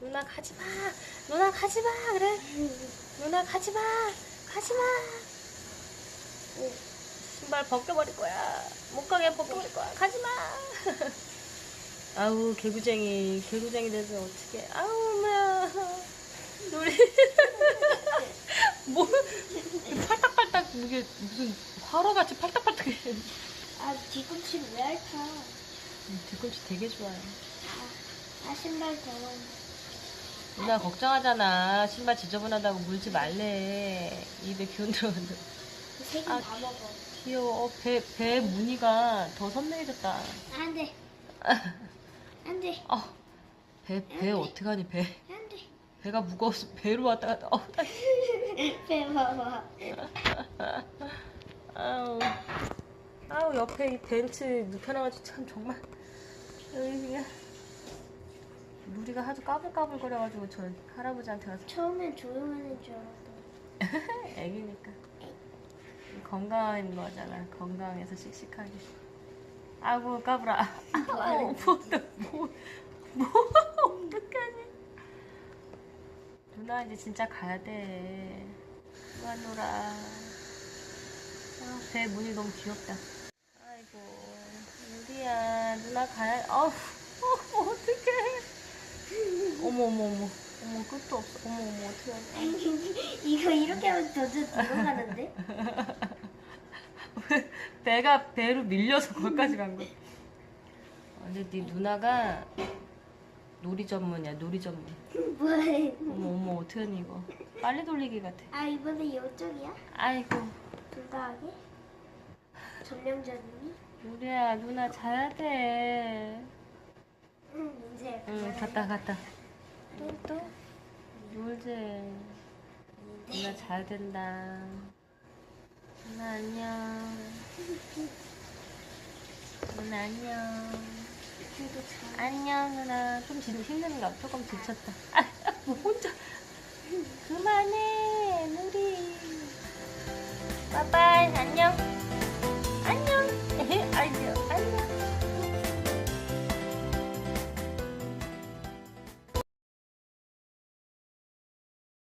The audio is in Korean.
누나 가지 마. 누나 가지 마. 그래. 누나 가지 마. 가지 마. 오, 신발 벗겨버릴 거야. 못 가게 벗겨버릴 거야. 가지 마. 아우 개구쟁이 개구쟁이 돼서 어떻게? 아우 엄마야. 놀이. 뭐 팔딱팔딱 이게 무슨 화로같이 팔딱팔딱해. 아 뒤꿈치를 왜 핥아? 뒤꿈치 되게 좋아요. 아, 아 신발 더러운. 누나 걱정하잖아. 신발 지저분하다고 물지 말래. 입에 기운 들어간다. 세개 아. 다 먹어. 귀여워. 어, 배, 배 무늬가 더 선명해졌다. 안 돼. 안 돼. 어, 배, 배 어떡하니, 배. 안 돼. 배가 무거워서 배로 왔다 갔다. 어, 나- 배 봐봐. 아우. 아우, 옆에 이 벤츠 눕혀놔가지고 참 정말. 여기 그냥. 누리가 하도 까불까불거려가지고 저 할아버지한테 가서. 처음엔 조용한 줄 알았다. 애기니까. 건강한 거잖아. 건강해서 씩씩하게. 아이고 까불아 뭐 뭐, 뭐, 뭐 어떡하니 누나 이제 진짜 가야 돼. 누아노라 아, 배 문이 너무 귀엽다 야 누나 가야 어우 어, 어떡해 어머 어머 어머 어머 끝도 없어 어머 어머 어떡해 이거 이렇게 하면 더더 뒤로 가는데? 배가 배로 밀려서 거기까지 간 거야. 아, 근데 네 누나가 놀이 전문이야, 놀이 전문. 뭐해? 어머, 어머, 어떡하니, 이거. 빨리 돌리기 같아. 아 이번에 이쪽이야? 아이고, 둘 다 하게? 점령전이니? 우리야, 누나 자야 돼. 응 이제 응, 갔다, 갔다. 또, 또? 놀지. 누나 자야 된다. 누나 안녕. 누나 안녕. 그래도 잘. 안녕 누나 좀 지- 힘든가 봐. 조금 지쳤다 아, 아, 뭐 혼자 그만해 누리 빠빠이 안녕